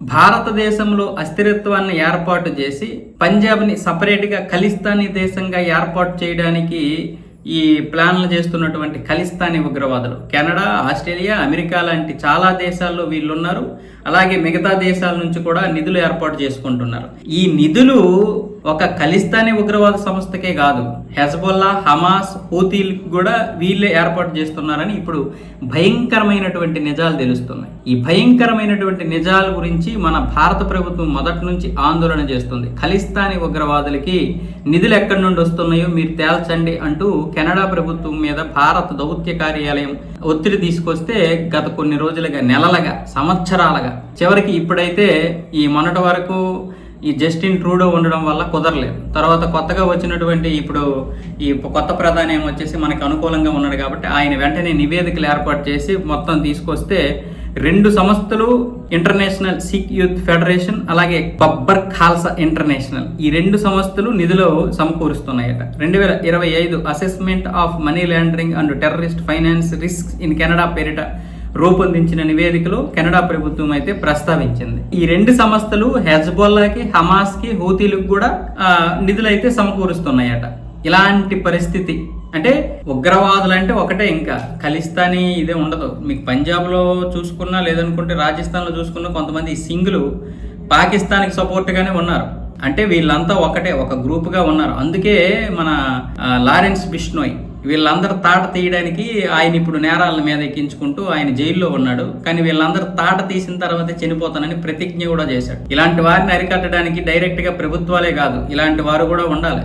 భారతదేశంలో అస్థిరత్వాన్ని ఏర్పాటు చేసి పంజాబ్ని సపరేట్గా ఖలిస్తానీ దేశంగా ఏర్పాటు చేయడానికి ఈ ప్లాన్లు చేస్తున్నటువంటి ఖలిస్తానీ ఉగ్రవాదులు. కెనడా ఆస్ట్రేలియా అమెరికా లాంటి చాలా దేశాల్లో వీళ్ళు ఉన్నారు అలాగే మిగతా దేశాల నుంచి కూడా నిధులు ఏర్పాటు చేసుకుంటున్నారు. ఈ నిధులు ఒక ఖలిస్తానీ ఉగ్రవాద సంస్థకే కాదు. హెజ్బొల్లా హమాస్ హూతీలు కూడా వీళ్ళే ఏర్పాటు చేస్తున్నారని ఇప్పుడు భయంకరమైనటువంటి నిజాలు తెలుస్తున్నాయి. ఈ భయంకరమైనటువంటి నిజాల గురించి మన భారత ప్రభుత్వం మొదటి నుంచి ఆందోళన చేస్తుంది. ఖలిస్తానీ ఉగ్రవాదులకి నిధులు ఎక్కడి నుండి వస్తున్నాయో మీరు తేల్చండి అంటూ కెనడా ప్రభుత్వం మీద భారత దౌత్య కార్యాలయం ఒత్తిడి తీసుకొస్తే గత కొన్ని రోజులుగా నెలలుగా సంవత్సరాలుగా చివరికి ఇప్పుడైతే ఈ మొన్నటి వరకు ఈ జస్టిన్ ట్రూడో ఉండడం వల్ల కుదరలేదు తర్వాత కొత్తగా వచ్చినటువంటి ఇప్పుడు ఈ కొత్త ప్రధాని ఏమొచ్చేసి మనకు అనుకూలంగా ఉన్నాడు కాబట్టి ఆయన వెంటనే నివేదికలు ఏర్పాటు చేసి మొత్తం తీసుకొస్తే రెండు సంస్థలు ఇంటర్నేషనల్ సిక్ యూత్ ఫెడరేషన్ అలాగే బబ్బర్ ఖాల్సా ఇంటర్నేషనల్ ఈ రెండు సంస్థలు నిధులు సమకూరుస్తున్నాయట. రెండు వేల ఇరవై ఐదు assessment of money laundering and terrorist finance risk in Canada పేరిట రూపొందించిన నివేదికలో కెనడా ప్రభుత్వం అయితే ప్రస్తావించింది. ఈ రెండు సంస్థలు హెజ్బొల్లాకి హమాస్కి హూతీలకు కూడా నిధులైతే సమకూరుస్తున్నాయట. ఇలాంటి పరిస్థితి. అంటే ఉగ్రవాదులు అంటే ఒకటే ఇంకా. ఖలిస్తానీ ఇదే ఉండదు. మీకు పంజాబ్లో చూసుకున్నా లేదనుకుంటే రాజస్థాన్లో చూసుకున్నా కొంతమంది సింగులు పాకిస్తాన్కి సపోర్ట్గానే ఉన్నారు. అంటే వీళ్ళంతా ఒకటే ఒక గ్రూప్గా ఉన్నారు. అందుకే మన లారెన్స్ బిష్నోయ్ వీళ్ళందరూ తాట తీయడానికి ఆయన ఇప్పుడు నేరాల మీద ఎక్కించుకుంటూ ఆయన జైల్లో ఉన్నాడు. కానీ వీళ్ళందరూ తాట తీసిన తర్వాత చనిపోతానని ప్రతిజ్ఞ కూడా చేశాడు. ఇలాంటి వారిని అరికట్టడానికి డైరెక్ట్గా ప్రభుత్వాలే కాదు ఇలాంటి వారు కూడా ఉండాలి.